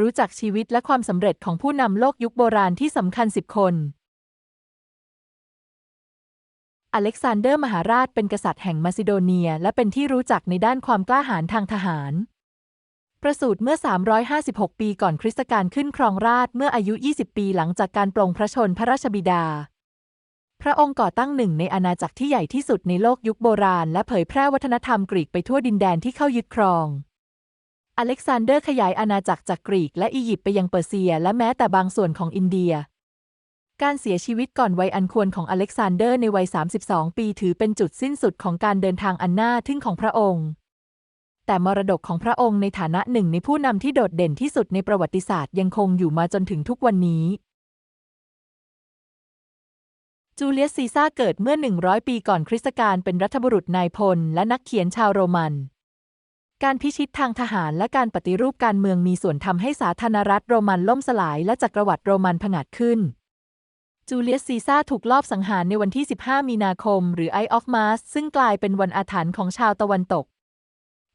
รู้จักชีวิตและความสำเร็จของผู้นำโลกยุคโบราณที่สำคัญสิบคน อเล็กซานเดอร์มหาราชเป็นกษัตริย์แห่งมาซิโดเนีย และเป็นที่รู้จักในด้านความกล้าหาญทางทหาร ประสูติเมื่อ 356 ปีก่อนคริสตกาลขึ้นครองราชเมื่ออายุ 20 ปีหลังจากการปลงพระชนพระราชบิดาพระองค์ก่อตั้งหนึ่งในอาณาจักรที่ใหญ่ที่สุดในโลกยุคโบราณ และเผยแพร่วัฒนธรรมกรีกไปทั่วดินแดนที่เข้ายึดครอง อเล็กซานเดอร์ขยายอาณาจักรจากกรีกและอียิปต์ไปยังเปอร์เซีย และแม้แต่บางส่วนของอินเดีย การเสียชีวิตก่อนวัยอันควรของอเล็กซานเดอร์ในวัย 32 ปีถือเป็นจุดสิ้นสุดของการเดินทางอันน่าทึ่งของพระองค์ แต่มรดกของพระองค์ในฐานะหนึ่งในผู้นำที่โดดเด่นที่สุดในประวัติศาสตร์ยังคงอยู่มาจนถึงทุกวันนี้จูเลียสซีซ่าเกิดเมื่อ 100 ปีก่อนคริสตกาลเป็นรัฐบุรุษนายพล และนักเขียนชาวโรมัน การพิชิตทางทหารและการปฏิรูปการเมืองมีส่วนทำให้สาธารณรัฐโรมันล่มสลายและจักรวรรดิโรมันผงาดขึ้น จูเลียสซีซ่าถูกลอบสังหารในวันที่ 15 มีนาคม หรือ Eye of Mars ซึ่งกลายเป็นวันอาถรรพ์ของชาวตะวันตก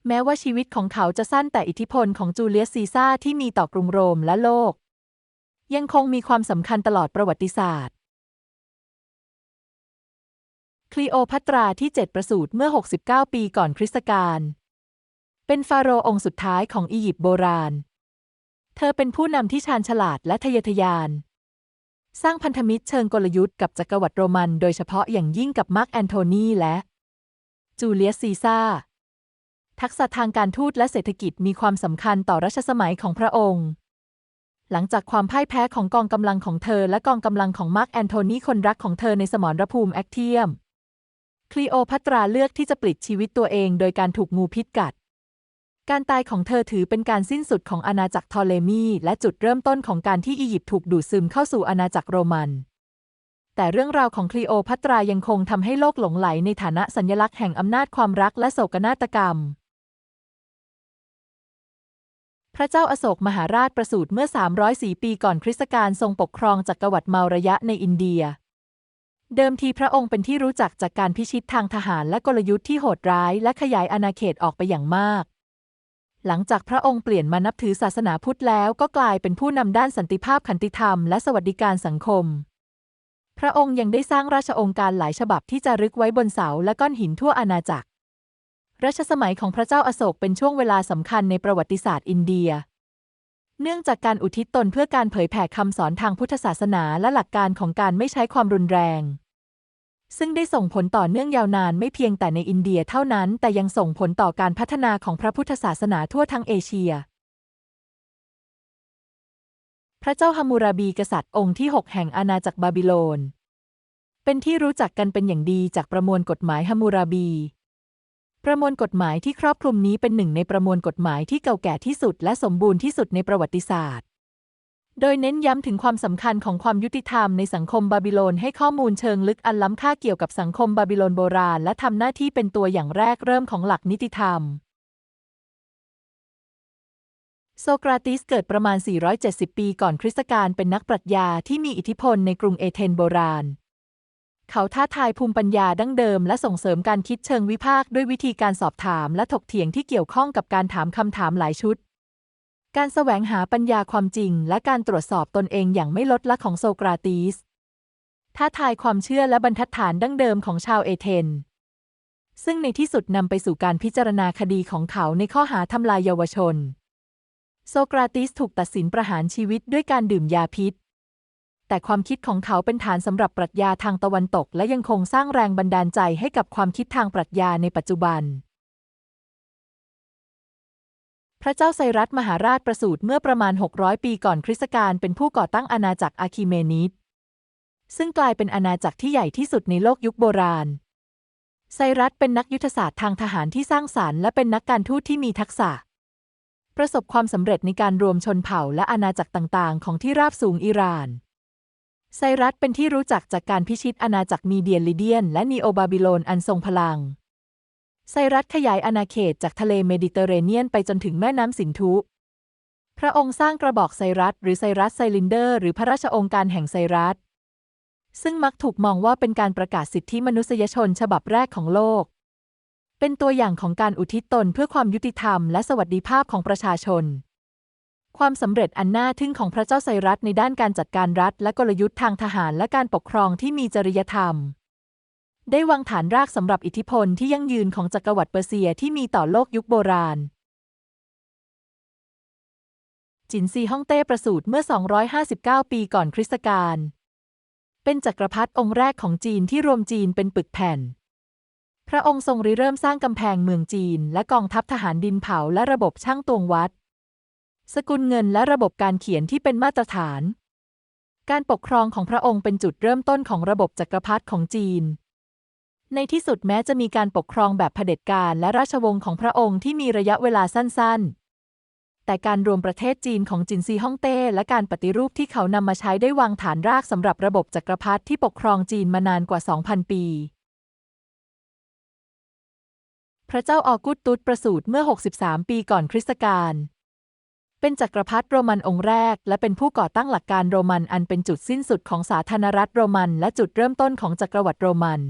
แม้ว่าชีวิตของเขาจะสั้นแต่อิทธิพลของจูเลียสซีซ่าที่มีต่อกรุงโรมและโลก ยังคงมีความสำคัญตลอดประวัติศาสตร์ คลีโอพัตราที่ 7 ประสูติเมื่อ 69 ปีก่อนคริสตกาล เป็นฟาโรห์องค์สุดท้ายของอียิปต์โบราณ เธอเป็นผู้นำที่ชาญฉลาดและทะเยอทะยาน สร้างพันธมิตรเชิงกลยุทธ์กับจักรวรรดิโรมันโดยเฉพาะอย่างยิ่งกับมาร์กแอนโทนีและ จูเลียสซีซ่าร์ทักษะทางการทูตและเศรษฐกิจมีความสำคัญต่อรัชสมัยของพระองค์ หลังจากความพ่ายแพ้ของกองกำลังของเธอและกองกำลังของมาร์กแอนโทนีคนรักของเธอในสมรภูมิแอคเทียม คลีโอพัตราเลือกที่จะปลิดชีวิตตัวเองโดยการถูกงูพิษกัด การตายของเธอถือเป็นการสิ้นสุดของอาณาจักรทอเลมีและจุดเริ่มต้นของการที่อียิปต์ถูกดูดซึมเข้าสู่อาณาจักรโรมัน แต่เรื่องราวของคลีโอพัตรายังคงทำให้โลกหลงไหลในฐานะสัญลักษณ์แห่งอำนาจความรักและโศกนาฏกรรม พระเจ้าอโศกมหาราชประสูติเมื่อ 304 ปีก่อนคริสตกาลทรงปกครองจักรวรรดิเมาระยะในอินเดีย เดิมทีพระองค์เป็นที่รู้จักจากการพิชิตทางทหารและกลยุทธ์ที่โหดร้าย และขยายอาณาเขตออกไปอย่างมาก หลังจากพระองค์เปลี่ยนมานับถือศาสนาพุทธแล้วก็กลายเป็นผู้นำด้านสันติภาพขันติธรรมและสวัสดิการสังคม พระองค์ยังได้สร้างราชองค์การหลายฉบับที่จะรึกไว้บนเสาและก้อนหินทั่วอาณาจักร รัชสมัยของพระเจ้าอโศกเป็นช่วงเวลาสำคัญในประวัติศาสตร์อินเดีย เนื่องจากการอุทิศตนเพื่อการเผยแผ่คำสอนทางพุทธศาสนาและหลักการของการไม่ใช้ความรุนแรง ซึ่งได้ส่งผลต่อเนื่องยาวนานไม่เพียงแต่ในอินเดียเท่านั้น แต่ยังส่งผลต่อการพัฒนาของพระพุทธศาสนาทั่วทั้งเอเชีย พระเจ้าฮัมมูราบีกษัตริย์องค์ที่ 6 แห่งอาณาจักรบาบิโลน เป็นที่รู้จักกันเป็นอย่างดีจากประมวลกฎหมายฮัมมูราบี ประมวลกฎหมายที่ครอบคลุมนี้เป็นหนึ่งในประมวลกฎหมายที่เก่าแก่ที่สุดและสมบูรณ์ที่สุดในประวัติศาสตร์ โดยเน้นย้ำถึงความสำคัญของความยุติธรรมในสังคมบาบิโลนให้ข้อมูลเชิงลึกอันล้ำค่าเกี่ยวกับสังคมบาบิโลนโบราณ และทำหน้าที่เป็นตัวอย่างแรกเริ่มของหลักนิติธรรม โซกราติสเกิดประมาณ 470 ปีก่อนคริสตกาลเป็นนักปรัชญาที่มีอิทธิพลในกรุงเอเธนโบราณ เขาท้าทายภูมิปัญญาดั้งเดิม และส่งเสริมการคิดเชิงวิพากษ์ด้วยวิธีการสอบถามและถกเถียงที่เกี่ยวข้องกับการถามคำถามหลายชุด การแสวงหาปัญญาความจริง และการตรวจสอบตนเองอย่างไม่ลดละของโซกราติสท้าทายความเชื่อและบรรทัดฐานดั้งเดิมของชาวเอเธน ซึ่งในที่สุดนำไปสู่การพิจารณาคดีของเขาในข้อหาทำลายเยาวชน โซกราติสถูกตัดสินประหารชีวิตด้วยการดื่มยาพิษ แต่ความคิดของเขาเป็นฐานสำหรับปรัชญาทางตะวันตก และยังคงสร้างแรงบันดาลใจให้กับความคิดทางปรัชญาในปัจจุบัน ระเจ้าไซรัสมหาราชประสูติเมื่อประมาณ 600 ปีก่อนคริสตกาลเป็นผู้ก่อตั้งอาณาจักรอาคิเมนิดซึ่งกลายเป็นอาณาจักรที่ใหญ่ที่สุดในโลกยุคโบราณ ไซรัสเป็นนักยุทธศาสตร์ทางทหารที่สร้างสารรค์และเป็นนักการทูตที่มีทักษะ ประสบความสำเร็จในการรวมชนเผ่าและอาณาจักรต่างๆ ของที่ราบสูงอิหร่าน ไซรัสเป็นที่รู้จักจากการพิชิตอาณาจักรมีเดียนลิเดียน และนีโอบาบิโลนอันทรงพลัง ไซรัสขยายอาณาเขตจากทะเลเมดิเตอร์เรเนียนไปจนถึงแม่น้ำสินธุ พระองค์สร้างกระบอกไซรัสหรือไซรัสไซลินเดอร์ หรือพระราชองค์การแห่งไซรัส ซึ่งมักถูกมองว่าเป็นการประกาศสิทธิมนุษยชนฉบับแรกของโลก เป็นตัวอย่างของการอุทิศตนเพื่อความยุติธรรมและสวัสดิภาพของประชาชน ความสำเร็จอันน่าทึ่งของพระเจ้าไซรัสในด้านการจัดการรัฐ และกลยุทธ์ทางทหารและการปกครองที่มีจริยธรรม ได้วางฐานรากสำหรับอิทธิพลที่ยั่งยืนของจักรวรรดิเปอร์เซียที่มีต่อโลกยุคโบราณ จินซีฮ่องเต้ประสูติเมื่อ 259 ปีก่อนคริสตกาล เป็นจักรพรรดิองค์แรกของจีนที่รวมจีนเป็นปึกแผ่น พระองค์ทรงริเริ่มสร้างกำแพงเมืองจีน และกองทัพทหารดินเผาและระบบช่างตวงวัด สกุลเงินและระบบการเขียนที่เป็นมาตรฐาน การปกครองของพระองค์เป็นจุดเริ่มต้นของระบบจักรพรรดิของจีน ในที่สุดแม้จะมีการปกครองแบบเผด็จการและราชวงศ์ของพระองค์ที่มีระยะเวลาสั้นๆ แต่การรวมประเทศจีนของจินซีฮ่องเต้และการปฏิรูปที่เขานำมาใช้ได้วางฐานรากสำหรับระบบจักรพรรดิที่ปกครองจีนมานานกว่า 2,000 ปี พระเจ้าออกุสตุสประสูติเมื่อ 63 ปีก่อนคริสตกาลเป็นจักรพรรดิโรมันองค์แรก และเป็นผู้ก่อตั้งหลักการโรมันอันเป็นจุดสิ้นสุดของสาธารณรัฐโรมัน และจุดเริ่มต้นของจักรวรรดิโรมัน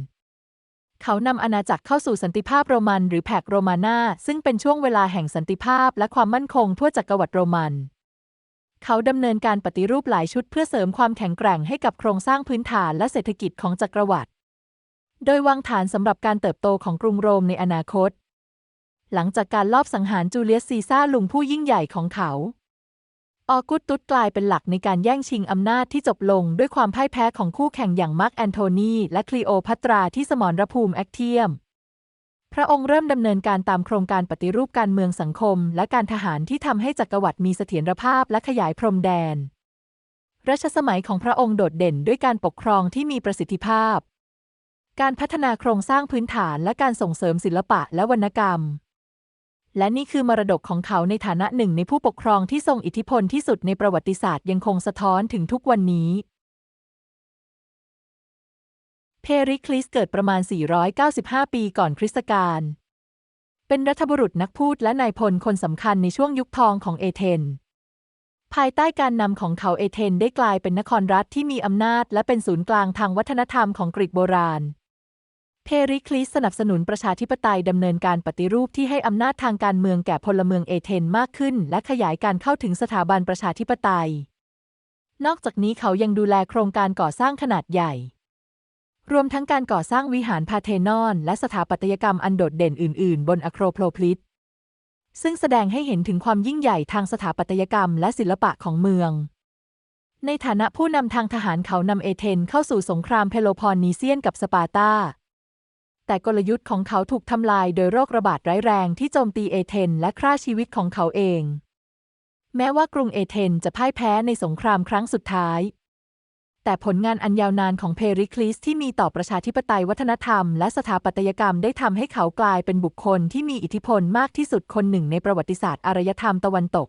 เขานำอาณาจักรเข้าสู่สันติภาพโรมันหรือแผกโรมานาซึ่งเป็นช่วงเวลาแห่งสันติภาพและความมั่นคงทั่วจักรวรรดิโรมัน เขาดำเนินการปฏิรูปหลายชุดเพื่อเสริมความแข็งแกร่งให้กับโครงสร้างพื้นฐานและเศรษฐกิจของจักรวรรดิ โดยวางฐานสำหรับการเติบโตของกรุงโรมในอนาคต หลังจากการลอบสังหารจูเลียสซีซ่าลุงผู้ยิ่งใหญ่ของเขา ออกุสตุสกลายเป็นหลักในการแย่งชิงอำนาจที่จบลงด้วยความพ่ายแพ้ของคู่แข่งอย่างมาร์กแอนโทนีและคลีโอพัตราที่สมรภูมิแอคเทียม พระองค์เริ่มดำเนินการตามโครงการปฏิรูปการเมืองสังคม และการทหารที่ทำให้จักรวรรดิมีเสถียรภาพและขยายพรมแดน รัชสมัยของพระองค์โดดเด่นด้วยการปกครองที่มีประสิทธิภาพ การพัฒนาโครงสร้างพื้นฐานและการส่งเสริมศิลปะและวรรณกรรม และนี่คือมรดกของเขาในฐานะหนึ่งในผู้ปกครองที่ทรงอิทธิพลที่สุดในประวัติศาสตร์ยังคงสะท้อนถึงทุกวันนี้ เพริคลิสเกิดประมาณ 495 ปีก่อนคริสตกาล เป็นรัฐบุรุษนักพูดและนายพลคนสำคัญในช่วงยุคทองของเอเธน ภายใต้การนำของเขาเอเธนได้กลายเป็นนครรัฐที่มีอำนาจ และเป็นศูนย์กลางทางวัฒนธรรมของกรีกโบราณ เพริคลิสสนับสนุนประชาธิปไตยดำเนินการปฏิรูปที่ให้อำนาจทางการเมืองแก่พลเมืองเอเธนมากขึ้น และขยายการเข้าถึงสถาบันประชาธิปไตย นอกจากนี้เขายังดูแลโครงการก่อสร้างขนาดใหญ่ รวมทั้งการก่อสร้างวิหารพาเทนอน และสถาปัตยกรรมอันโดดเด่นอื่น ๆ บนอะโครโพลพลิสซึ่งแสดงให้เห็นถึงความยิ่งใหญ่ทางสถาปัตยกรรมและศิลปะของเมือง ในฐานะผู้นำทางทหารเขานำเอเธนเข้าสู่สงครามเพโลพอนนีเซียนกับสปาร์ตา แต่กลยุทธ์ของเขาถูกทำลายโดยโรคระบาดร้ายแรงที่โจมตีเอเธนและฆ่าชีวิตของเขาเอง แม้ว่ากรุงเอเธนจะพ่ายแพ้ในสงครามครั้งสุดท้าย แต่ผลงานอันยาวนานของเพริคลิสที่มีต่อประชาธิปไตยวัฒนธรรมและสถาปัตยกรรมได้ทำให้เขากลายเป็นบุคคลที่มีอิทธิพลมากที่สุดคนหนึ่งในประวัติศาสตร์อารยธรรมตะวันตก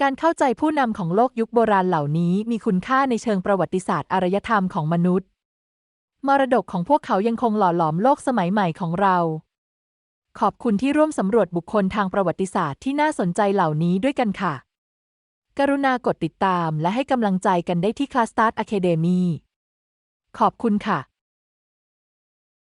การเข้าใจผู้นำของโลกยุคโบราณเหล่านี้มีคุณค่าในเชิงประวัติศาสตร์อารยธรรมของมนุษย์ มรดกของพวกเขายังคงหล่อหลอมโลกสมัยใหม่ของเรา ขอบคุณที่ร่วมสำรวจบุคคลทางประวัติศาสตร์ที่น่าสนใจเหล่านี้ด้วยกันค่ะ กรุณากดติดตามและให้กำลังใจกันได้ที่ Class t a r t Academy ขอบคุณค่ะ